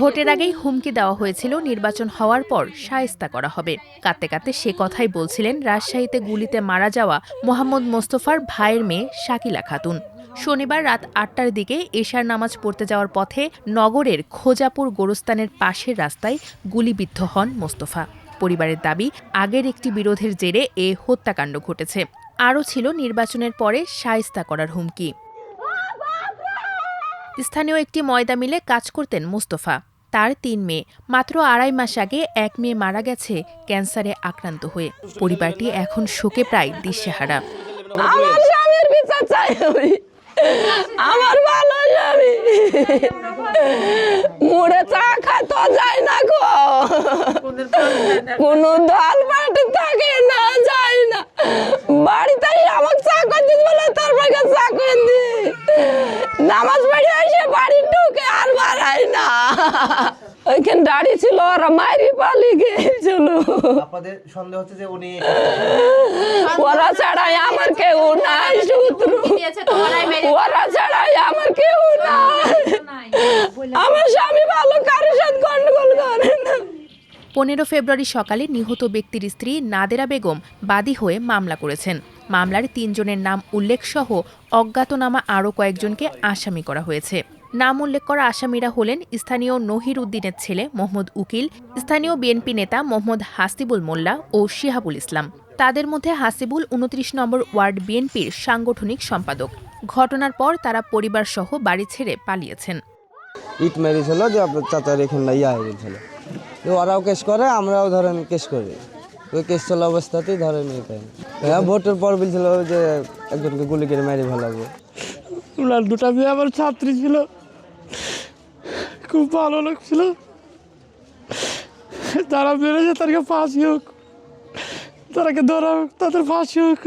ভোটের আগেই হুমকি দেওয়া হয়েছিল নির্বাচন হওয়ার পর সায়স্তা করা হবে। কাঁদতে কাঁদতে সে কথাই বলছিলেন রাজশাহীতে গুলিতে মারা যাওয়া মোহাম্মদ মোস্তফার ভাইয়ের মেয়ে শাকিলা খাতুন। শনিবার রাত আটটার দিকে এশার নামাজ পড়তে যাওয়ার পথে নগরের খোজাপুর গোরস্তানের পাশের রাস্তায় গুলিবিদ্ধ হন মোস্তফা। পরিবারের দাবি, আগের একটি বিরোধের জেরে এ হত্যাকাণ্ড ঘটেছে। আরও ছিল নির্বাচনের পরে সায়স্তা করার হুমকি। স্থানীয় একটি ময়দা মিলে কাজ করতেন মুস্তফা। তার তিন মেয়ে। মাত্র আড়াই মাস আগে এক মেয়ে মারা গেছে ক্যান্সারে আক্রান্ত হয়ে। পরিবারটি এখন শোকে প্রায় দিশেহারা। আমার আমার ভালো স্বামী। মুড়ে চা খায় তো যায় না। কোনো দল পার্টি থাকে না যায় না। বাড়িতে আমাকে চা করে বলে তার ভাগে চা করে দি নামাজ পড়ে এসে বাড়ি ঢুকে আর বাড়াই না। ওইখানে দাঁড়িয়ে ছিল ওরা মারি পালি গিয়েছিল সন্দেহ হচ্ছে যে উনি ওরা ছাড়াই আমার কেউ নাই শত্রু। ওরা ছাড়াই আমার কেউ নাই। আমার স্বামী ভালো কারোর সাথে গন্ডগোল করে না। পনেরো ফেব্রুয়ারি সকালে নিহত ব্যক্তির স্ত্রী নাদেরা বেগম বাদী হয়ে মামলা করেছেন। মামলার তিনজনের নাম উল্লেখসহ অজ্ঞাতনামা আরও কয়েকজনকে আসামি করা হয়েছে। নাম উল্লেখ করা আসামিরা হলেন স্থানীয় নহির উদ্দিনের ছেলে মোহাম্মদ উকিল, স্থানীয় বিএনপি নেতা মোহাম্মদ হাসিবুল মোল্লা ও শিহাবুল ইসলাম। তাদের মধ্যে হাসিবুল উনত্রিশ নম্বর ওয়ার্ড বিএনপির সাংগঠনিক সম্পাদক। ঘটনার পর তারা পরিবারসহ বাড়ি ছেড়ে পালিয়েছেন। ইট মেরেছিল যে আপনার চাচার এখানে ইয়া হয়ে গেছিল। তো ওরাও কেস করে, আমরাও ধরেন কেস করি। ওই কেস চলা অবস্থাতেই ধরেন এটাই হ্যাঁ ভোটের পর বলছিল যে একজনকে গুলি করে মেরে ফেলাবো। ওনার দুটা মেয়ে আমার ছাত্রী ছিল। খুব ভালো লাগছিল তারা মেরেছে তাদেরকে ফাঁসি হোক। তারাকে ধরা হোক, তাদের ফাঁসি হোক।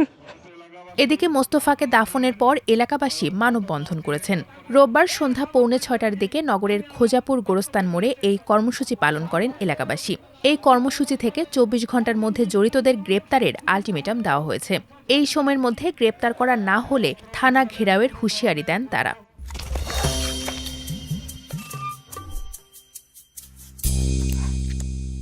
এদিকে মোস্তফাকে দাফনের পর এলাকাবাসী মানববন্ধন করেছেন। রোববার সন্ধ্যা পৌনে ছয়টার দিকে নগরের খোজাপুর গোরস্তান মোড়ে এই কর্মসূচি পালন করেন এলাকাবাসী। এই কর্মসূচি থেকে চব্বিশ ঘণ্টার মধ্যে জড়িতদের গ্রেপ্তারের আলটিমেটাম দেওয়া হয়েছে। এই সময়ের মধ্যে গ্রেপ্তার করা না হলে থানা ঘেরাওয়ের হুঁশিয়ারি দেন তারা।